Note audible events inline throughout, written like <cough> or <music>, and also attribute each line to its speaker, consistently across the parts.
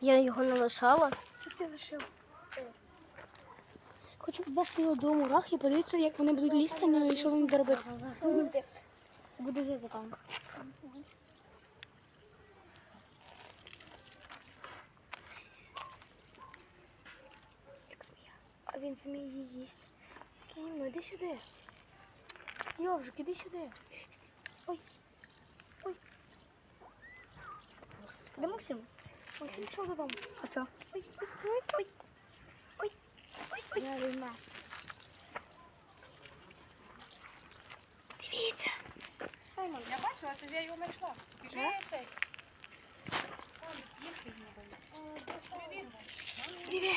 Speaker 1: Я його не лишала.
Speaker 2: Це ти лишив.
Speaker 3: Хочу побачити його до мурах і подивитися, як вони будуть лізти на і що вони будуть робити.
Speaker 1: Буду жити там.
Speaker 3: Як змія. А він змії їсть. Кинь, ну іди сюди. Йовжик, іди сюди. Ой. Ой. Де Максим? Максим пішов додому.
Speaker 1: А що?
Speaker 3: Ой, ой, ой, ой. Ой, ой, ой.
Speaker 1: Я війна.
Speaker 3: Дивіться.
Speaker 2: Саймон, я бачила, це я його знайшла. Біжи цей. Привіт.
Speaker 3: Привіт.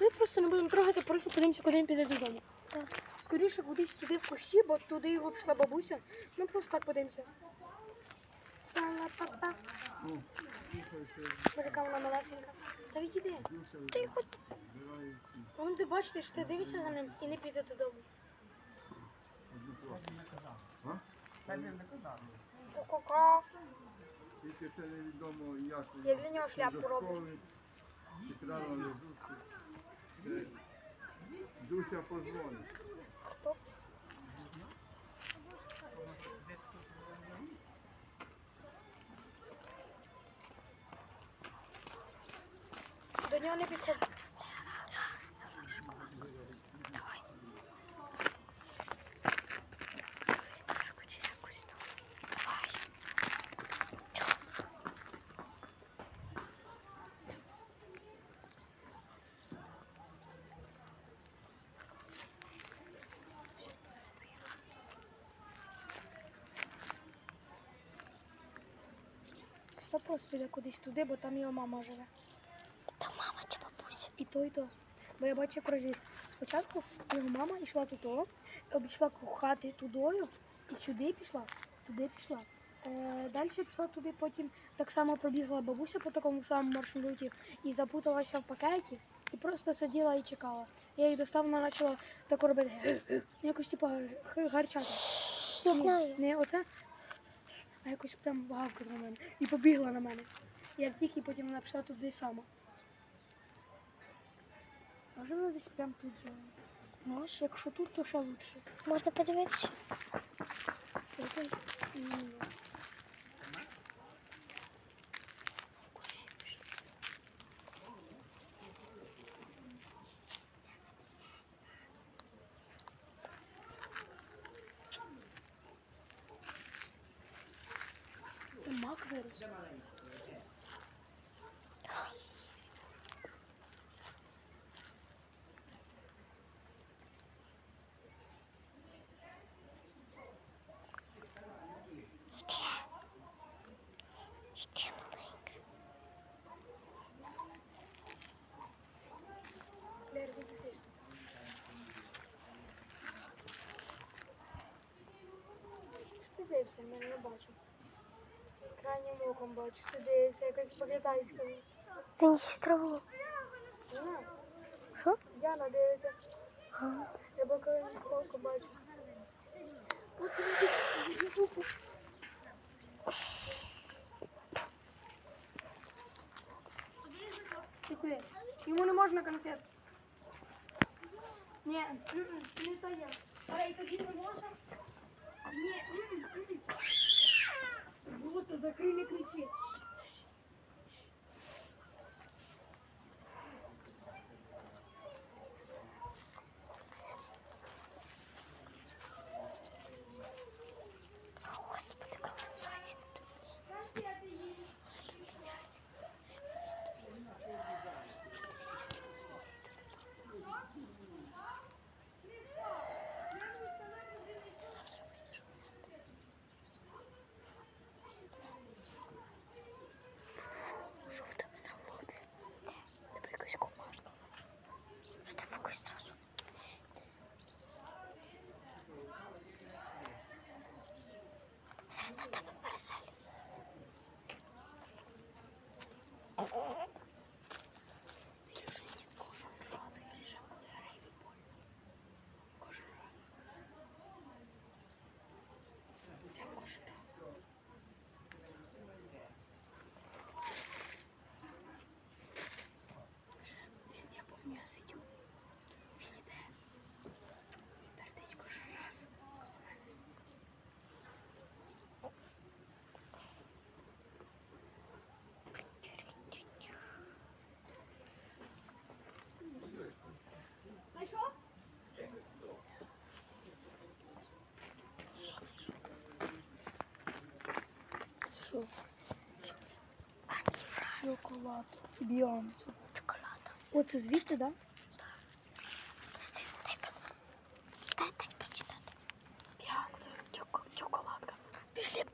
Speaker 3: Ми просто не будемо трогати, просто подивимося, куди він піде додому.
Speaker 1: Так.
Speaker 3: Скоріше кудись туди в кущі, бо туди його пішла бабуся. Ми просто так подивимося. Сала папа. Боже, яка вона малесенька. Та відійди. Ти хоч. Вон ти бачите, що ти дивишся за ним і не піде додому. Ко-ко-ко.
Speaker 4: Тільки це невідомо, як
Speaker 3: Я для нього шляпу роблю.
Speaker 4: зустріч. Це Дуся позвонить.
Speaker 3: Хто? До нього не підходить. Стоп просто піде кудись туди, бо там його мама живе.
Speaker 1: Та мама чи бабуся.
Speaker 3: І то, і то. Бо я бачу, коротше, спочатку його мама йшла туди, обійшла хати тудою, і сюди пішла, туди пішла. Е, далі пішла туди, потім так само пробігла бабуся по такому самому маршруті і запуталася в пакеті, і просто сиділа і чекала. Я її достав, вона почала так робити, <clears throat> якось типу гарчати.
Speaker 1: Я знаю.
Speaker 3: Не оце, а якось прям гавкала на мене. І побігла на мене. Я втік, і потім вона пішла туди сама. Може вона десь прямо тут живе?
Speaker 1: Може.
Speaker 3: Якщо тут, то ще лучше.
Speaker 1: Можна подивитися?
Speaker 3: Якось
Speaker 1: Ще. Ще маленька.
Speaker 3: Що ти дивишся? Я не бачу. Крайнім оком бачу. Ти дивишся якось по-китайському.
Speaker 1: Ти не траву. Що?
Speaker 3: Діана дивиться. Я боковим око бачу. <laughs> Пішли. Ему не можно конфет. Не, не стає. А это не можна? Ні. м-м, м-м. Вот, закрий, не кричи. Шоколад. Біонсу.
Speaker 1: Шоколада.
Speaker 3: Оце звідти, так? Да?